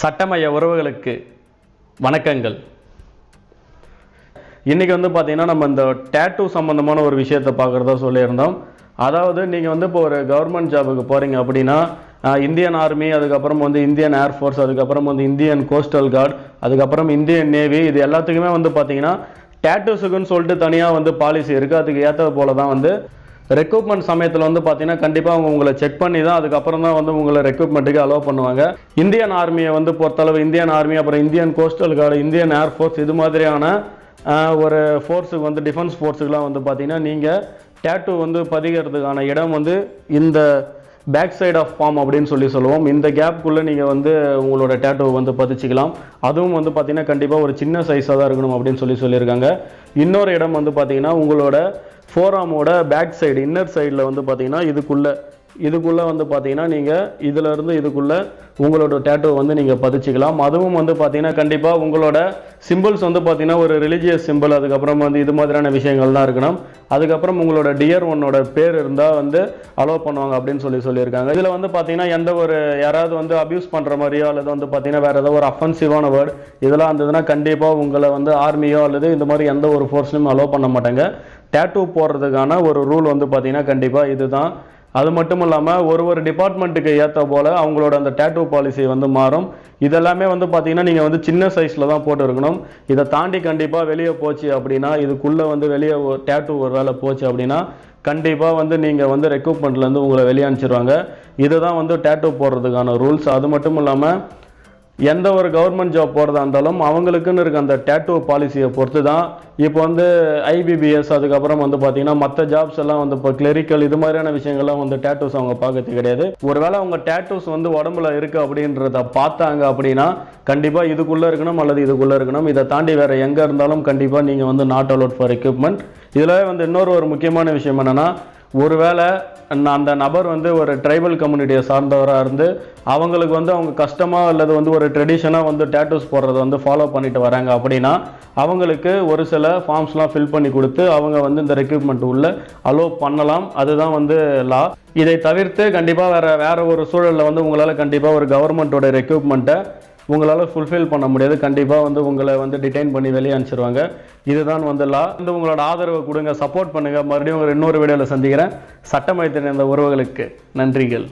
சட்டமய உறவுகளுக்கு வணக்கங்கள். இன்றைக்கி வந்து பார்த்திங்கன்னா நம்ம இந்த டேட்டூ சம்மந்தமான ஒரு விஷயத்தை பார்க்குறதா சொல்லியிருந்தோம். அதாவது நீங்கள் வந்து இப்போ ஒரு கவர்மெண்ட் ஜாபுக்கு போகிறீங்க அப்படின்னா இந்தியன் ஆர்மி அதுக்கப்புறம் வந்து இந்தியன் ஏர்ஃபோர்ஸ் அதுக்கப்புறம் வந்து இந்தியன் கோஸ்டல் கார்டு அதுக்கப்புறம் இந்தியன் நேவி இது எல்லாத்துக்குமே வந்து பார்த்திங்கன்னா டேட்டூஸுக்குன்னு சொல்லிட்டு தனியாக வந்து பாலிசி இருக்குது அதுக்கு ஏற்றது போல தான் வந்து ரெக்ரூட்மெண்ட் சமயத்தில் வந்து பார்த்தீங்கன்னா கண்டிப்பாக அவங்க உங்களை செக் பண்ணி தான் அதுக்கப்புறம் தான் வந்து உங்களை ரெக்ரூட்மெண்ட்டுக்கு அலோவ் பண்ணுவாங்க. இந்தியன் ஆர்மியை வந்து பொறுத்தளவு இந்தியன் ஆர்மி அப்புறம் Indian coastal guard Indian air force இது மாதிரியான ஒரு ஃபோர்ஸுக்கு வந்து டிஃபென்ஸ் ஃபோர்ஸுக்குலாம் வந்து பார்த்தீங்கன்னா நீங்கள் டேட்டூ வந்து பதிகிறதுக்கான இடம் வந்து இந்த பேக் சைடு ஆஃப் ஃபார்ம் அப்படின்னு சொல்லி சொல்லுவோம். இந்த கேப்புக்குள்ளே நீங்கள் வந்து உங்களோட டேட்டூ வந்து பதிச்சுக்கலாம். அதுவும் வந்து பார்த்தீங்கன்னா கண்டிப்பாக ஒரு சின்ன சைஸாக தான் இருக்கணும் அப்படின்னு சொல்லி சொல்லியிருக்காங்க. இன்னொரு இடம் வந்து பார்த்தீங்கன்னா உங்களோட ஃபோராமோட பேக் சைடு இன்னர் சைடில் வந்து பார்த்தீங்கன்னா இதுக்குள்ளே இதுக்குள்ளே வந்து பார்த்தீங்கன்னா நீங்கள் இதிலிருந்து இதுக்குள்ளே உங்களோட டேட்டூ வந்து நீங்கள் பதிச்சுக்கலாம். அதுவும் வந்து பார்த்தீங்கன்னா கண்டிப்பாக உங்களோட சிம்பிள்ஸ் வந்து பார்த்தீங்கன்னா ஒரு ரிலீஜியஸ் சிம்பிள் அதுக்கப்புறம் வந்து இது மாதிரியான விஷயங்கள்லாம் இருக்கணும். அதுக்கப்புறம் உங்களோட டியர் ஒன்னோட பேர் இருந்தால் வந்து அலோவ் பண்ணுவாங்க அப்படின்னு சொல்லி சொல்லியிருக்காங்க. இதில் வந்து பார்த்தீங்கன்னா எந்த ஒரு யாராவது வந்து அப்யூஸ் பண்ணுற மாதிரியோ அல்லது வந்து பார்த்தீங்கன்னா வேறு ஏதோ ஒரு அஃபென்சிவான வேர்டு இதெல்லாம் இருந்ததுன்னா கண்டிப்பாக உங்களை வந்து ஆர்மியோ அல்லது இந்த மாதிரி எந்த ஒரு ஃபோர்ஸ்லையும் அலோவ் பண்ண மாட்டாங்க. டேட்டூ போடுறதுக்கான ஒரு ரூல் வந்து பார்த்தீங்கன்னா கண்டிப்பாக இதுதான். அது மட்டும் இல்லாமல் ஒரு ஒரு டிபார்ட்மெண்ட்டுக்கு ஏற்ற போல் அவங்களோட அந்த டேட்டூ பாலிசி வந்து மாறும். இதெல்லாமே வந்து பார்த்தீங்கன்னா நீங்கள் வந்து சின்ன சைஸில் தான் போட்டு இருக்கணும் இதை தாண்டி கண்டிப்பாக வெளியே போச்சு அப்படின்னா இதுக்குள்ளே வந்து வெளியே டேட்டூ ஒரு வேலை போச்சு அப்படின்னா கண்டிப்பாக வந்து நீங்கள் வந்து ரெக்ரூட்மெண்ட்லேருந்து உங்களை வெளியே அனுப்பிச்சிருவாங்க. இதுதான் வந்து டேட்டூ போடுறதுக்கான ரூல்ஸ் அது மட்டும் இல்லாமல் எந்த ஒரு கவர்மெண்ட் ஜாப் போகிறதா இருந்தாலும் அவங்களுக்குன்னு இருக்க அந்த டேட்டூ பாலிசியை பொறுத்து தான் இப்போ வந்து ஐபிபிஎஸ் அதுக்கப்புறம் வந்து பார்த்தீங்கன்னா மற்ற ஜாப்ஸ் எல்லாம் வந்து இப்போ கிளரிக்கல் இது மாதிரியான விஷயங்கள்லாம் வந்து டேட்டோஸ் அவங்க பார்க்கறது கிடையாது. ஒருவேளை அவங்க டேட்டூஸ் வந்து உடம்புல இருக்குது அப்படின்றத பார்த்தாங்க அப்படின்னா கண்டிப்பாக இதுக்குள்ளே இருக்கணும் அல்லது இதுக்குள்ளே இருக்கணும். இதை தாண்டி வேறு எங்கே இருந்தாலும் கண்டிப்பாக நீங்கள் வந்து நாட் அலோட் ஃபார் எக்யூப்மெண்ட் இதில் வந்து இன்னொரு ஒரு முக்கியமான விஷயம் என்னென்னா ஒருவேளை நான் அந்த நபர் வந்து ஒரு ட்ரைபல் கம்யூனிட்டியை சார்ந்தவராக இருந்து அவங்களுக்கு வந்து அவங்க கஷ்டமாக அல்லது வந்து ஒரு ட்ரெடிஷனாக வந்து டேட்டூஸ் போடுறத வந்து ஃபாலோ பண்ணிட்டு வராங்க அப்படின்னா அவங்களுக்கு ஒரு சில ஃபார்ம்ஸ்லாம் ஃபில் பண்ணி கொடுத்து அவங்க வந்து இந்த ரெக்ரூட்மெண்ட் உள்ள அலோவ் பண்ணலாம். அதுதான் வந்து லா இதை தவிர்த்து கண்டிப்பாக வேறு வேறு ஒரு சூழலில் வந்து உங்களால் கண்டிப்பாக ஒரு கவர்மெண்ட்டோட ரெக்ரூட்மெண்ட்டை உங்களால் ஃபுல்ஃபில் பண்ண முடியாது. கண்டிப்பாக வந்து உங்களை வந்து டிடைன் பண்ணி வெளியே அனுப்பிச்சிருவாங்க. இதுதான் வந்து லா வந்து உங்களோட ஆதரவை கொடுங்க சப்போர்ட் பண்ணுங்கள் மறுபடியும் உங்களை இன்னொரு வீடியோவில் சந்திக்கிறேன். சட்டமயத்தின் இந்த உறவுகளுக்கு நன்றிகள்.